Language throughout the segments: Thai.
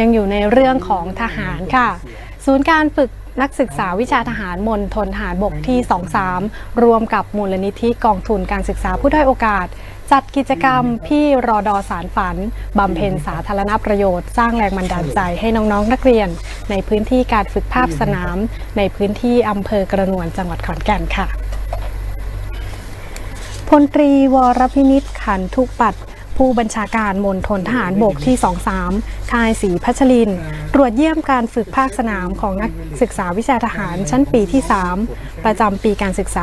ยังอยู่ในเรื่องของทหารค่ะ ศูนย์การฝึกนักศึกษาวิชาทหารมณฑลทหารบกที่ 23 รวมกับมูลนิธิกองทุนการศึกษาผู้ด้อยโอกาส จัดกิจกรรมพี่รอดอสารฝัน บำเพ็ญสาธารณประโยชน์ สร้างแรงบันดาลใจให้น้องๆนักเรียน ในพื้นที่การฝึกภาคสนาม ในพื้นที่อำเภอกระนวนจังหวัดขอนแก่นค่ะพลตรีวรพินิษขันทุกปัด ผู้บัญชาการมณฑลทหารบกที่ 23 ค่ายศรีพัชรินทร์ตรวจเยี่ยมการฝึกภาคสนามของนักศึกษาวิชาทหารชั้นปีที่ 3 ประจำปีการศึกษา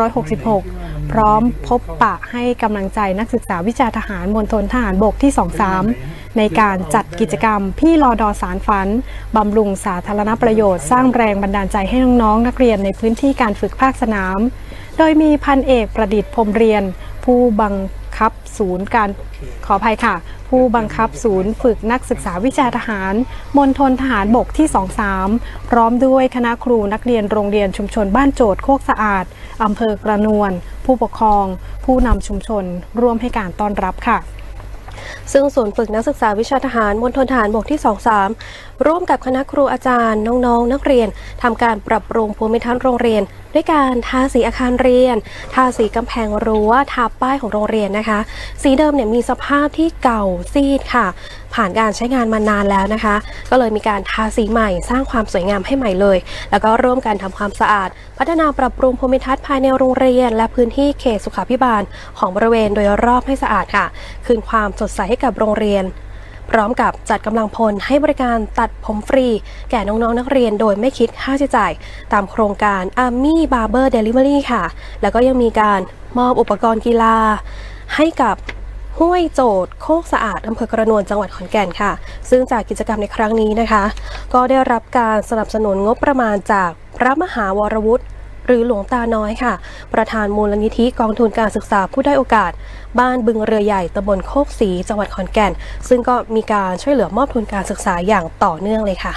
2566 พร้อมพบปะให้กำลังใจนักศึกษาวิชาทหารมณฑลทหารบกที่ 23 ในการจัดกิจกรรมพี่รอดอสารฝันบำรุงสาธารณประโยชน์สร้างแรงบันดาลใจให้น้องๆนักเรียนในพื้นที่การฝึกภาคสนาม โดยมีพันเอกประดิษฐ์พรหมเรียนผู้บัง คับศูนย์การขออภัยค่ะ ผู้บังคับศูนย์ฝึกนักศึกษาวิชาทหารมณฑลทหารบกที่ 23 พร้อมด้วยคณะครูนักเรียนโรงเรียนชุมชนบ้านโจทย์โคกสะอาดอำเภอกระนวล ผู้ปกครอง ผู้นำชุมชน ร่วมให้การต้อนรับค่ะซึ่งศูนย์ฝึกนักศึกษาวิชาทหารมณฑลทหารบกที่ 23ร่วมกับคณะครูอาจารย์น้องๆ นักเรียนทำการปรับปรุงภูมิทัศน์โรงเรียน ด้วยการทาสีอาคารเรียน ทาสีกำแพงรั้วทาป้ายของโรงเรียนนะคะ สีเดิมเนี่ยมีสภาพที่เก่าซีดค่ะ ผ่านการใช้งานมานานแล้วนะคะ ก็เลยมีการทาสีใหม่สร้างความสวยงามให้ใหม่เลย แล้วก็ร่วมกันทำความสะอาด พัฒนาปรับปรุงภูมิทัศน์ภายในโรงเรียน และพื้นที่เขตสุขาภิบาล ของบริเวณโดยรอบให้สะอาดค่ะ คืนความสดใสให้กับโรงเรียน พร้อมกับจัดกำลังพลให้บริการตัดผมฟรี แก่น้องๆนักเรียนโดยไม่คิดค่าใช้จ่าย ตามโครงการ Army Barber Delivery ค่ะ แล้วก็ยังมีการมอบอุปกรณ์กีฬา ให้กับห้วยโจดโคกสะอาดอำเภอกระนวนจังหวัดขอนแก่นค่ะ ซึ่งจากกิจกรรมในครั้งนี้นะคะ ก็ได้รับการสนับสนุนงบประมาณจากพระมหาวรวุฒิ หรือหลวงตาน้อยค่ะ ประธานมูลนิธิกองทุนการศึกษาผู้ได้โอกาส บ้านบึงเรือใหญ่ตำบลโคกศรีจังหวัดขอนแก่น ซึ่งก็มีการช่วยเหลือมอบทุนการศึกษาอย่างต่อเนื่องเลยค่ะ